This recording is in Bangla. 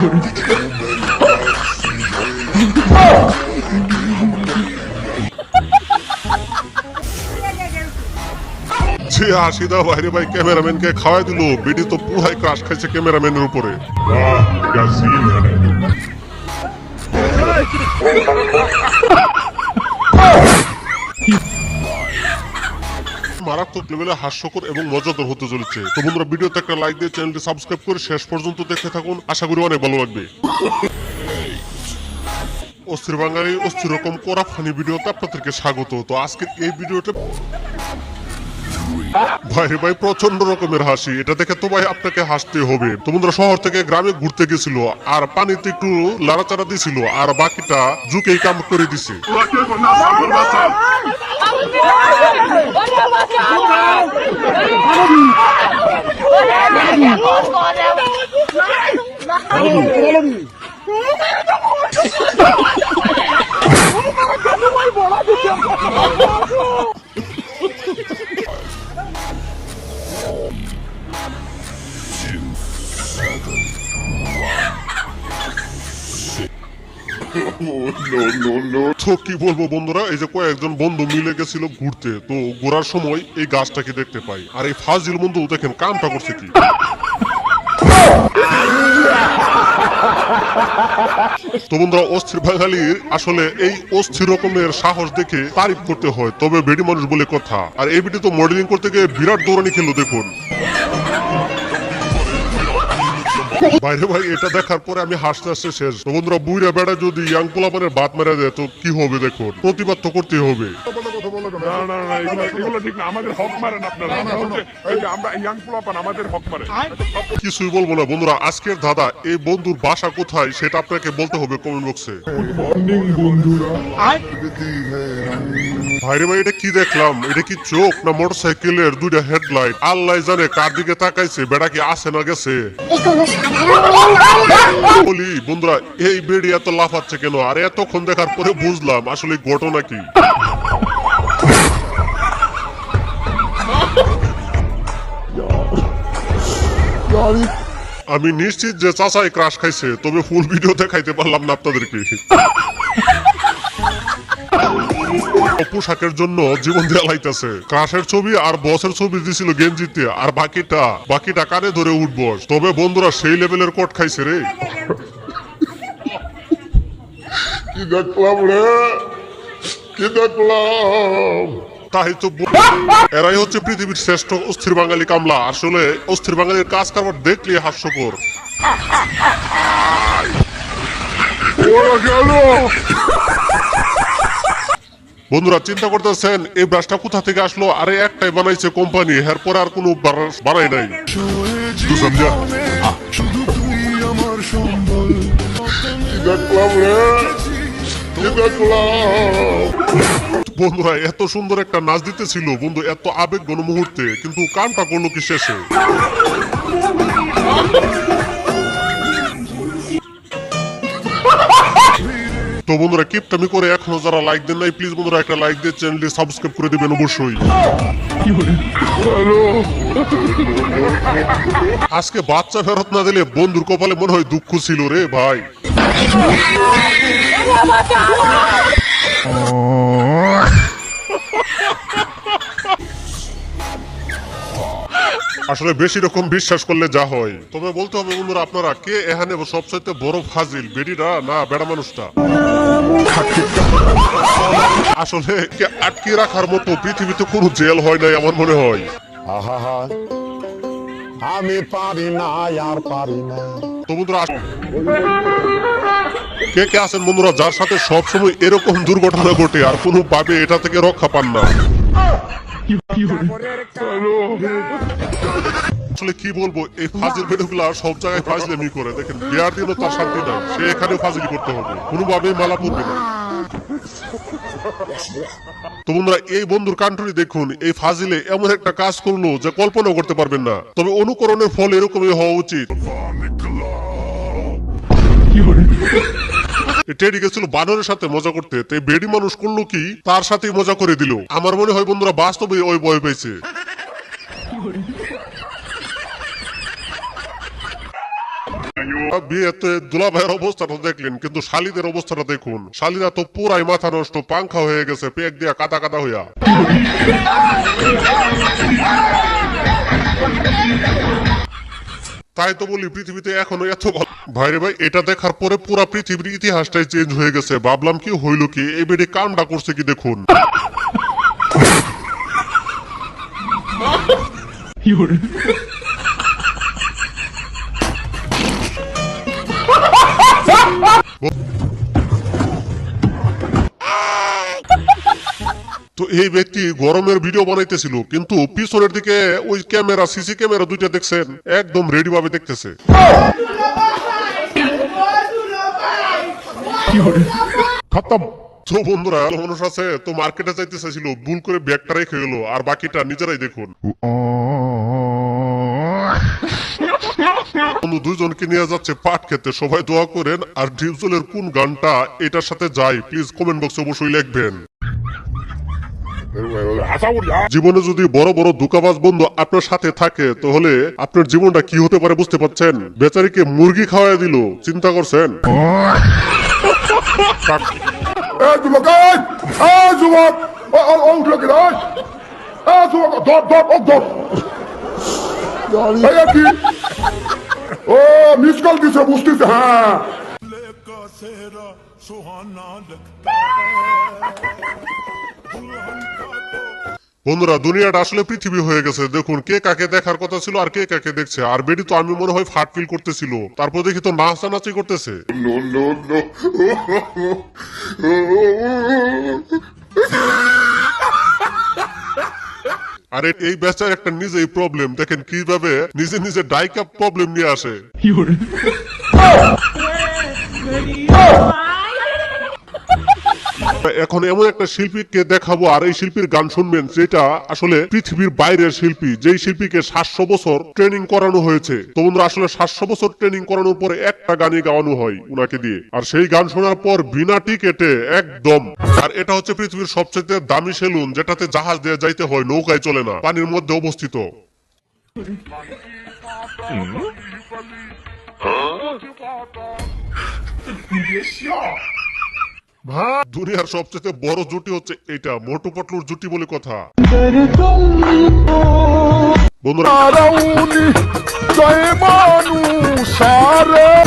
যে হাসিদা বাইরে ভাই ক্যামেরাম্যানকে খাওয়াই দিল। বেডি তো পুরাই ক্রাশ খাইছে ক্যামেরাম্যানের উপরে। মারাত্মক লেভেলে হাস্যকর এবং মজাদার হতে চলেছে। তো বন্ধুরা, ভিডিওতে একটা লাইক দিয়ে চ্যানেলটি সাবস্ক্রাইব করে শেষ পর্যন্ত দেখতে থাকুন। আশা করি অনেক ভালো লাগবে। অস্থির বাঙালি অস্থির রকম করা ফানি ভিডিওতে আপনাদেরকে স্বাগত। তো আজকের এই ভিডিওটা ভাই ভাই প্রচণ্ড রকমের হাসি। এটা দেখে তো ভাই আপনাকে হাসতে হবে। তো বন্ধুরা শহর থেকে গ্রামে ঘুরতে গেছিল, আর পানিতে একটু লাড়াচাড়া দিছিল, আর বাকিটা জুকেই কাম করে দিছে। তো কি বলব বন্ধুরা, এই যে কয়েকজন বন্ধু মিলে গেছিল ঘুরতে, তো ঘোরার সময় এই গাছটাকে দেখতে পাই। আর এই ফাজিল বন্ধু, দেখেন, কামটা করছে কি? তো বন্ধুরা, অস্থির বাঙালির আসলে এই অস্থির রকমের সাহস দেখে তারিফ করতে হয়, তবে বেডি মানুষ বলে কথা। আর এই ভিডিও তো মডেলিং করতে গিয়ে বিরাট দৌড়ানি খেলো দেখুন। বাইরে ভাই এটা দেখার পরে আমি হাসতে হাসতে শেষ। তো বন্ধুরা বুইরা বেড়া যদি ইয়াং পোলাপানের বাত মেরে দেয় তো কি হবে দেখুন? প্রতিবাদ তো করতে হবে। না না না এগুলো এগুলো ঠিক না। আমাদের হক মারেন আপনারা। আমরা হচ্ছে এই যে আমরা ইয়াং পোলাপান আমাদের হক মারেন। কিছুই বলব না বন্ধুরা আজকের দাদা এই বন্ধুর বাসা কোথায় সেটা আপনাকে বলতে হবে কমেন্ট বক্সে। মর্নিং বন্ধুরা। ভাইরে ভাই, এটা কি দেখলাম? এটা কি চোখ না মোটর মোটরসাইকেলের দুইটা হেডলাইট? আল্লাহ জানে কার দিকে তাকাইছে বেড়া কি আসে না গেছে? বলি, বন্ধুরা, এই বেড়ি এত লাফাচ্ছে কেন? আর এতক্ষণ দেখার পরে বুঝলাম আসলে ঘটনা কি। আমি নিশ্চিত যে চাচাই ক্রাশ খাইছে, তবে ফুল ভিডিও দেখাইতে পারলাম না আপনাদেরকে। পোশাকের জন্য জীবন দেয়া লাইতেছে। ক্রাশের ছবি আর বসের ছবি দিছিল গেঞ্জিতে আর বাকিটা বাকিটা কানে ধরে উঠবস তবে বন্ধুরা সেই লেভেলের কোট খাইছে রে। কি দেখলাম রে? কি দেখলাম? তাই তো এরাই হচ্ছে পৃথিবীর শ্রেষ্ঠ অস্থির বাঙালি কামলা। আসলে অস্থির বাঙালির কাজ কারবার দেখলে হাস্যকর। ওরা গেল। বন্ধুরা, চিন্তা করতেছেন, এই ব্রাশটা কোথা থেকে আসলো? আরে, একটাই বানাইছে কোম্পানি, এরপর আর কোনো ব্রাশ বানাই নাই। বন্ধুরা, এত সুন্দর একটা নাচ দিতেছিল। বন্ধু, এত আবেগ গণ মুহূর্তে, কিন্তু কামটা করল কি শেষে? তো বন্ধুরা কিপটামি করে এখনও যারা লাইক দেন নাই প্লিজ বন্ধুরা একটা লাইক দিয়ে চ্যানেলটি সাবস্ক্রাইব করে দিবেন অবশ্যই। আজকে বাচ্চা ফেরত না দিলে বন্ধুর কপালে মনে হয় দুঃখ ছিল রে ভাই। আসলে বেশি রকম বিশ্বাস করলে যা হয়। তবে বলতে হবে বন্ধুরা আপনারা, কে এখানে সবচাইতে বড় ফাজিল? বেডিরা না বেড়া মানুষটা? আসলে আটকে রাখার মতো পৃথিবীতে কোনো জেল হয় নাই আমার মনে হয় আহা আমি পারি না আর পারি না তো বন্ধুরা কে কে আছেন বন্ধুরা যার সাথে সবসময় এরকম দুর্ঘটনা ঘটে আর কোনো ভাবে এটা থেকে রক্ষা পান না আসলে কি বলব? এই ফাজিল বেডগুলা সব জায়গায় ফাজলেমি করে। দেখেন, বিয়ার দিনও তার শান্তি নাই। সে এখানে ফাজিল করতে হবে। কোনোভাবেই মালা পড়বে না। তো বন্ধুরা, এই বন্ধুর কান্ট্রি দেখুন, এই ফাজিলে এমন একটা কাজ করল যে কল্পনা করতে পারবেন না। তবে অনুকরণের ফল এরকমই হওয়া উচিত। টেডি গেছিল বানরের সাথে মজা করতে। তাই বেডি মানুষ করল কি? তার সাথেই মজা করে দিল। আমার মনে হয় বন্ধুরা, বাস্তবে ওই ভয় পেয়েছে বিয়েতে দুলা ভাইয়ের অবস্থাটা দেখলেন, কিন্তু শালিদের অবস্থাটা দেখুন। শালিরা তো পুরাই মাথা নষ্ট, পাংখা হয়ে গেছে পেক দিয়া কাদা কাদা হইয়া। তাই তো বলি, পৃথিবীতে এখনও এত ভালো ভাইরে ভাই, এটা দেখার পরে পুরা পৃথিবীর ইতিহাসটাই চেঞ্জ হয়ে গেছে। ভাবলাম কি, হইল কি? এই বেডে কামটা করছে কি দেখুন। তো এই ব্যক্তি গরমের ভিডিও বানাইতেছিল, কিন্তু পিছনের দিকে ওই ক্যামেরা, সিসি ক্যামেরা দুইটা দেখছেন, একদম রেডি ভাবে দেখতেছে। তো মার্কেটে ভুল করে ব্যাগটা রেখে গেলো, আর বাকিটা নিজেরাই দেখুন। নিয়ে যাচ্ছে পাট সবাই দোয়া করেন, আর ডিপজলের কোন গানটা এটার সাথে যায় প্লিজ কমেন্ট বক্সে অবশ্যই লিখবেন। জীবনে যদি বড় বড় দুকাবাজ বন্ধু আপনার সাথে থাকে তাহলে আপনার জীবনটা কি হতে পারে বুঝতে পারছেন? বেচারিকে মুরগি খাওয়াই দিল চিন্তা করছেন? ও মিস কল দিছে বুঝতেছে হ্যাঁ। का বন্ধুরা দুনিয়াটা আসলে পৃথিবী হয়ে গেছে। দেখুন কে কাকে দেখার কথা ছিল আর কে কাকে দেখছে। আর বেডি তো আমি মনে হয় ফাট ফিল করতেছিল। তারপর দেখি তো নাচানাচি করতেছে। আরে এই ব্যাচার একটা নিজেই প্রবলেম দেখেন কীভাবে নিজে নিজে ডাইকাপ প্রবলেম নিয়ে আসে। এখন এমন একটা শিল্পীকে দেখাবো আর এই শিল্পীর গান শুনবেন যেটা আসলে পৃথিবীর বাইরের শিল্পী যেই শিল্পীকে সাতশো বছর ট্রেনিং করানো হয়েছে। তো বন্ধুরা আসলে সাতশো বছর ট্রেনিং করানোর পরে একটা গানই গাওয়ানো হয় উনাকে দিয়ে। আর সেই গান শোনার পর বিনা টিকেটে একদম। আর এটা হচ্ছে পৃথিবীর সবচেয়ে দামি সেলুন যেটাতে জাহাজ দিয়ে যাইতে হয় নৌকায় চলে না পানির মধ্যে অবস্থিত। দুনিয়ার সবচেয়ে বড় জুটি হচ্ছে এটা মোটু পটলুর জুটি বলে কথা। বন্ধুরা মারাউনি জয় মানু সারে